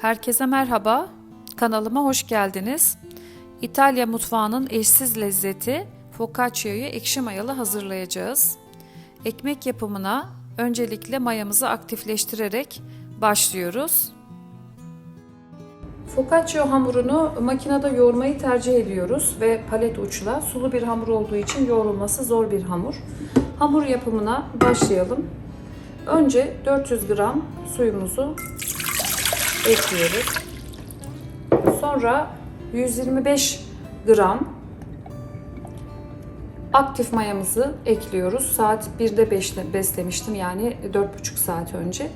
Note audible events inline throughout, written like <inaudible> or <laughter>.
Herkese merhaba. Kanalıma hoş geldiniz. İtalya mutfağının eşsiz lezzeti focaccia'yı ekşi mayalı hazırlayacağız. Ekmek yapımına öncelikle mayamızı aktifleştirerek başlıyoruz. Focaccia hamurunu makinede yoğurmayı tercih ediyoruz ve palet uçla sulu bir hamur olduğu için yoğrulması zor bir hamur. Hamur yapımına başlayalım. Önce 400 gram suyumuzu ekliyoruz. Sonra 125 gram aktif mayamızı ekliyoruz. Saat 1'de beşte- beslemiştim yani 4,5 saat önce.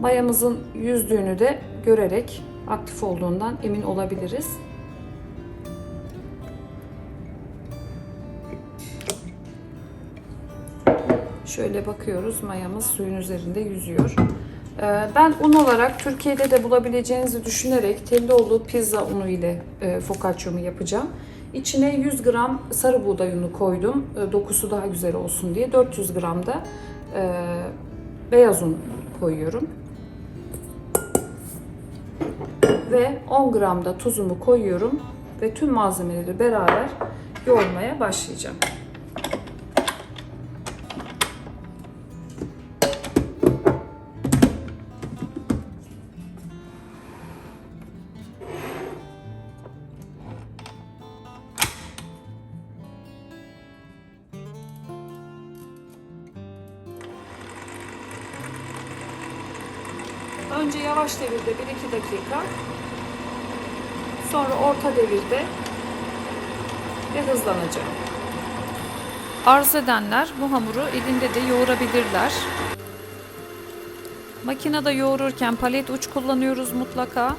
Mayamızın yüzdüğünü de görerek aktif olduğundan emin olabiliriz. Şöyle bakıyoruz mayamız suyun üzerinde yüzüyor. Ee, Ben un olarak Türkiye'de de bulabileceğinizi düşünerek Tellioğlu pizza unu ile e, focaccia'mı yapacağım. İçine 100 gram sarı buğday unu koydum. e, Dokusu daha güzel olsun diye. 400 gram da e, beyaz un koyuyorum. Ve 10 gram da tuzumu koyuyorum. Ve tüm malzemeleri beraber yoğurmaya başlayacağım. Önce yavaş devirde 1-2 dakika. Sonra orta devirde ve hızlanacağım. Arzu edenler bu hamuru elinde de yoğurabilirler. Makinede yoğururken palet uç kullanıyoruz mutlaka.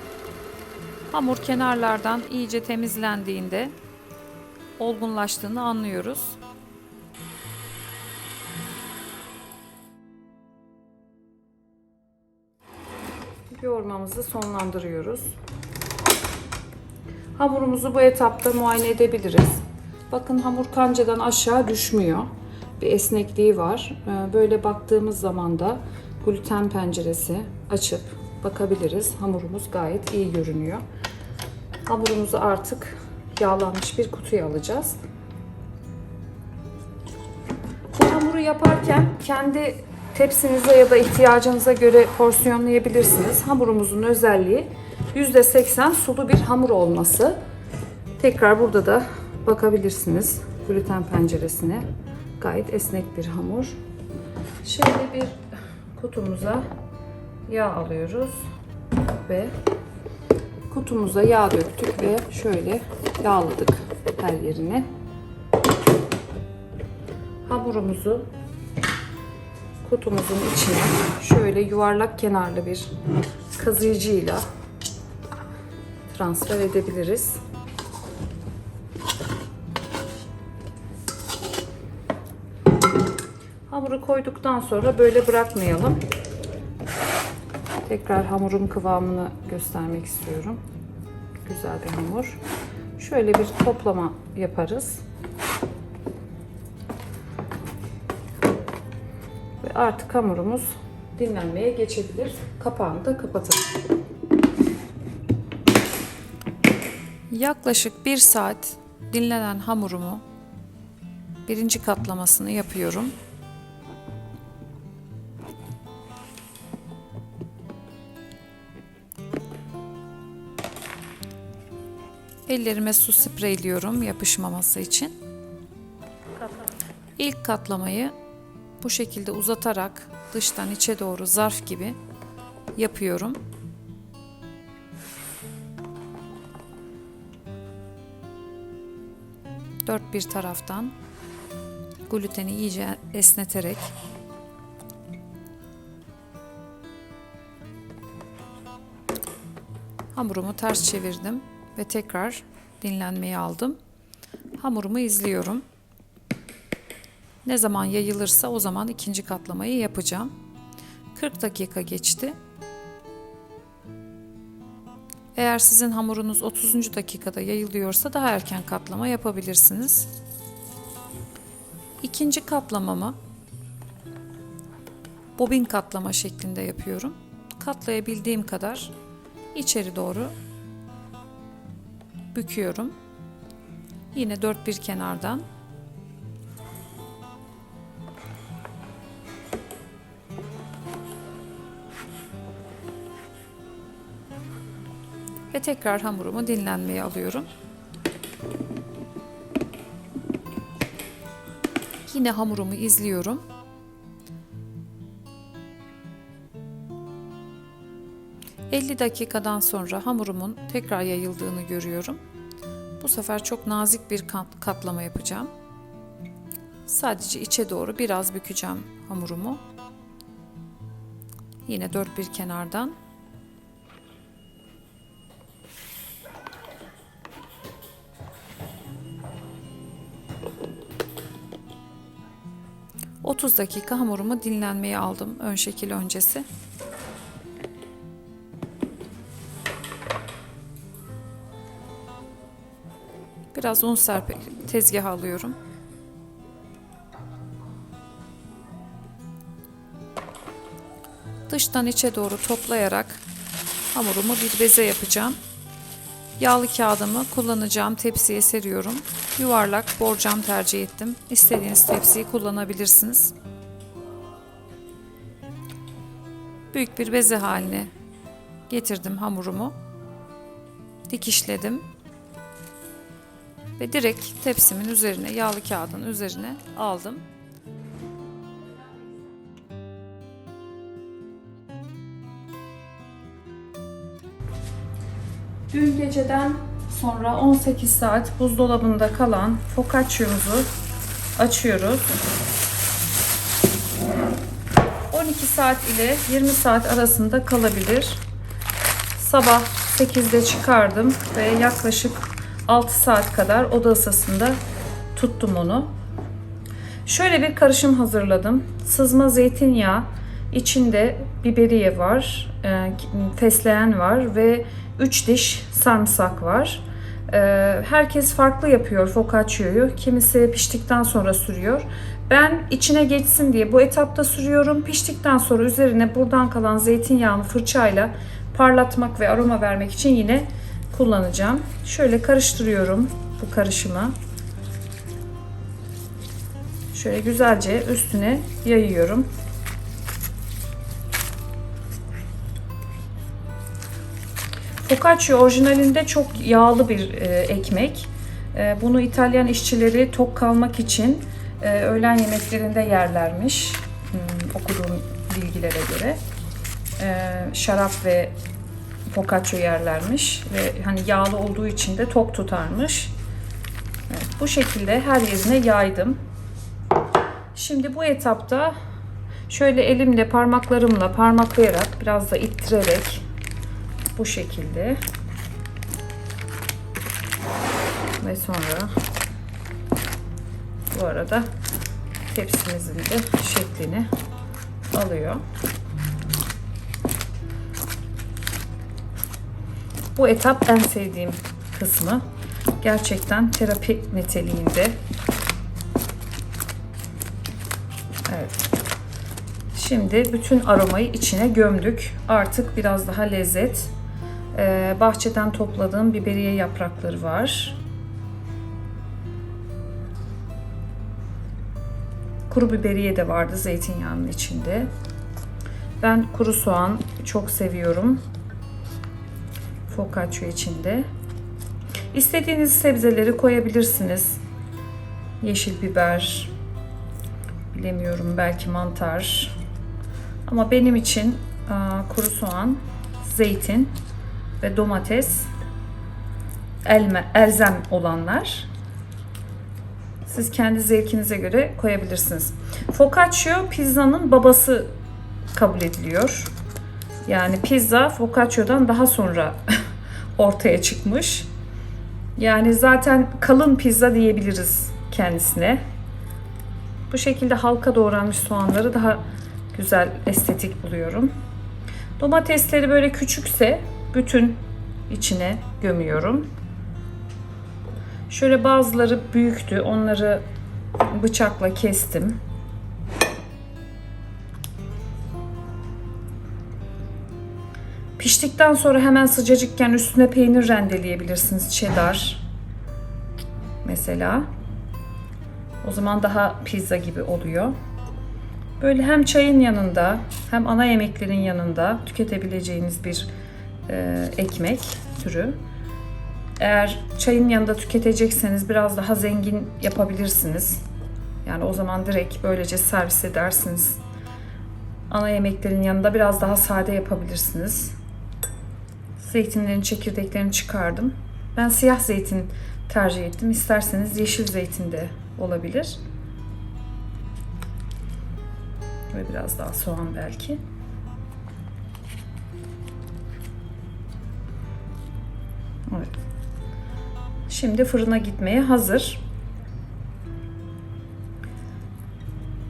Hamur kenarlardan iyice temizlendiğinde olgunlaştığını anlıyoruz. Yoğurmamızı sonlandırıyoruz. Hamurumuzu bu etapta muayene edebiliriz. Bakın hamur kancadan aşağı düşmüyor. Bir esnekliği var. Ee, Böyle baktığımız zaman da gluten penceresi açıp bakabiliriz. Hamurumuz gayet iyi görünüyor. Hamurumuzu artık yağlanmış bir kutuya alacağız. Bu hamuru yaparken kendi tepsinize ya da ihtiyacınıza göre porsiyonlayabilirsiniz. Hamurumuzun özelliği %80 sulu bir hamur olması. Tekrar burada da bakabilirsiniz gluten penceresine. Gayet esnek bir hamur. Şöyle bir kutumuza yağ alıyoruz ve kutumuza yağ döktük ve şöyle yağladık her yerini. Hamurumuzu kutumuzun içine şöyle yuvarlak kenarlı bir kazıyıcıyla transfer edebiliriz. Hamuru koyduktan sonra böyle bırakmayalım. Tekrar hamurun kıvamını göstermek istiyorum. Güzel bir hamur. Şöyle bir toplama yaparız. Artık hamurumuz dinlenmeye geçebilir. Kapağını da kapatalım. Yaklaşık bir saat dinlenen hamurumu birinci katlamasını yapıyorum. Ellerime su spreyliyorum yapışmaması için. İlk katlamayı bu şekilde uzatarak dıştan içe doğru zarf gibi yapıyorum. Dört bir taraftan gluteni iyice esneterek hamurumu ters çevirdim ve tekrar dinlenmeye aldım. Hamurumu izliyorum. Ne zaman yayılırsa o zaman ikinci katlamayı yapacağım. 40 dakika geçti. Eğer sizin hamurunuz 30. dakikada yayılıyorsa daha erken katlama yapabilirsiniz. İkinci katlamamı bobin katlama şeklinde yapıyorum. katlayabildiğim kadar içeri doğru büküyorum. Yine dört bir kenardan tekrar hamurumu dinlenmeye alıyorum. Yine hamurumu izliyorum. ...50 dakikadan sonra hamurumun tekrar yayıldığını görüyorum. Bu sefer çok nazik bir kat- katlama yapacağım. Sadece içe doğru biraz bükeceğim hamurumu. Yine dört bir kenardan. ...30 dakika hamurumu dinlenmeye aldım ön şekil öncesi. Biraz un serpe tezgaha alıyorum. Dıştan içe doğru toplayarak hamurumu bir beze yapacağım. Yağlı kağıdımı kullanacağım tepsiye seriyorum. Yuvarlak borcam tercih ettim. İstediğiniz tepsiyi kullanabilirsiniz. Büyük bir beze haline getirdim hamurumu. Dikişledim ve direkt tepsimin üzerine yağlı kağıdın üzerine aldım. Dün geceden sonra 18 saat buzdolabında kalan focaccia'mızı açıyoruz. 12 saat ile 20 saat arasında kalabilir. Sabah 8'de çıkardım ve yaklaşık 6 saat kadar oda ısısında tuttum onu. Şöyle bir karışım hazırladım. Sızma zeytinyağı, içinde biberiye var, e, fesleğen var ve 3 diş sarımsak var. E, Herkes farklı yapıyor focaccio'yu. Kimisi piştikten sonra sürüyor. Ben içine geçsin diye bu etapta sürüyorum. Piştikten sonra üzerine buradan kalan zeytinyağını fırçayla parlatmak ve aroma vermek için yine kullanacağım. Şöyle karıştırıyorum bu karışımı. Şöyle güzelce üstüne yayıyorum. Focaccia orijinalinde çok yağlı bir e, ekmek. E, bunu İtalyan işçileri tok kalmak için e, öğlen yemeklerinde yerlermiş. Hmm, okuduğum bilgilere göre. E, şarap ve focaccia yerlermiş ve hani yağlı olduğu için de tok tutarmış. Evet, bu şekilde her yerine yaydım. Şimdi bu etapta şöyle elimle parmaklarımla parmaklayarak biraz da ittirerek bu şekilde ve sonra bu arada tepsimizin de şeklini alıyor. Bu etap en sevdiğim kısmı. Gerçekten terapi niteliğinde. Evet. Şimdi bütün aromayı içine gömdük. Artık biraz daha lezzet. Ee, bahçeden topladığım biberiye yaprakları var. Kuru biberiye de vardı zeytinyağının içinde. Ben kuru soğan çok seviyorum focaccia içinde. İstediğiniz sebzeleri koyabilirsiniz. Yeşil biber, bilemiyorum belki mantar. Ama benim için kuru soğan, zeytin ve domates elme, elzem olanlar. Siz kendi zevkinize göre koyabilirsiniz. Focaccia pizzanın babası kabul ediliyor. Yani pizza focaccio'dan daha sonra <laughs> ortaya çıkmış. Yani zaten kalın pizza diyebiliriz kendisine. Bu şekilde halka doğranmış soğanları daha güzel, estetik buluyorum. Domatesleri böyle küçükse bütün içine gömüyorum. Şöyle bazıları büyüktü. Onları bıçakla kestim. Piştikten sonra hemen sıcacıkken üstüne peynir rendeleyebilirsiniz. Cheddar mesela. O zaman daha pizza gibi oluyor. Böyle hem çayın yanında hem ana yemeklerin yanında tüketebileceğiniz bir e, ekmek türü. Eğer çayın yanında tüketecekseniz biraz daha zengin yapabilirsiniz. Yani o zaman direkt böylece servis edersiniz. Ana yemeklerin yanında biraz daha sade yapabilirsiniz. Zeytinlerin çekirdeklerini çıkardım. Ben siyah zeytin tercih ettim. İsterseniz yeşil zeytin de olabilir. Ve biraz daha soğan belki. Evet. Şimdi fırına gitmeye hazır.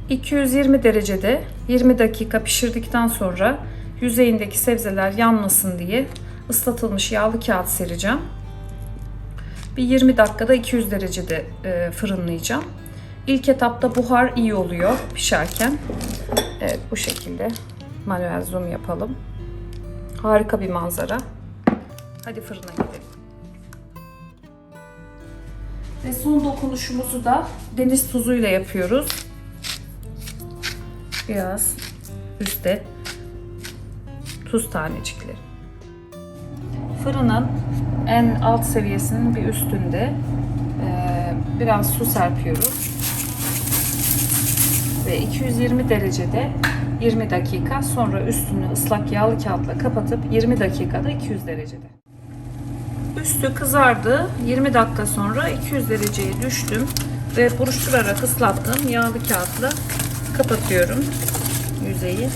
220 derecede 20 dakika pişirdikten sonra yüzeyindeki sebzeler yanmasın diye ıslatılmış yağlı kağıt sereceğim. Bir 20 dakikada 200 derecede e, fırınlayacağım. İlk etapta buhar iyi oluyor pişerken. Evet bu şekilde manuel zoom yapalım. Harika bir manzara. Hadi fırına gidelim. Ve son dokunuşumuzu da deniz tuzuyla yapıyoruz. Biraz üstte tuz tanecikleri. Fırının en alt seviyesinin bir üstünde eee, biraz su serpiyoruz. Ve 220 derecede 20 dakika sonra üstünü ıslak yağlı kağıtla kapatıp 20 dakikada 200 derecede. Üstü kızardı. 20 dakika sonra 200 dereceye düştüm ve buruşturarak ıslattığım yağlı kağıtla kapatıyorum yüzeyi.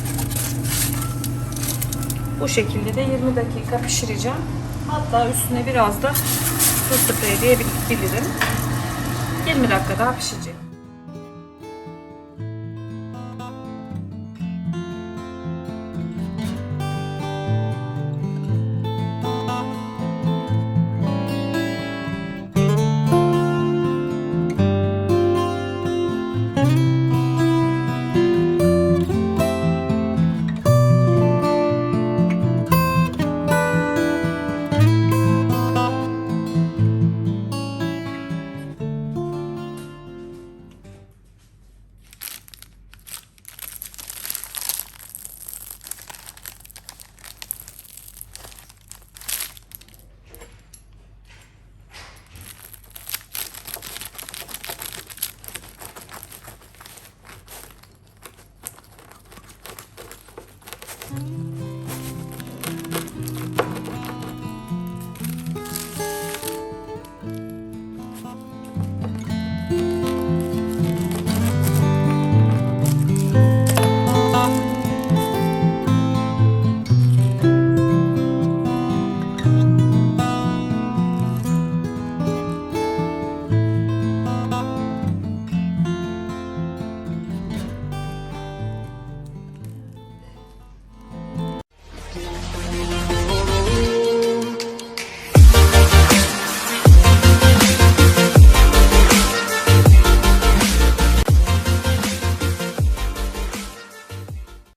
Bu şekilde de 20 dakika pişireceğim. Hatta üstüne biraz da tuz spreyleyebilirim. 20 dakika daha pişecek.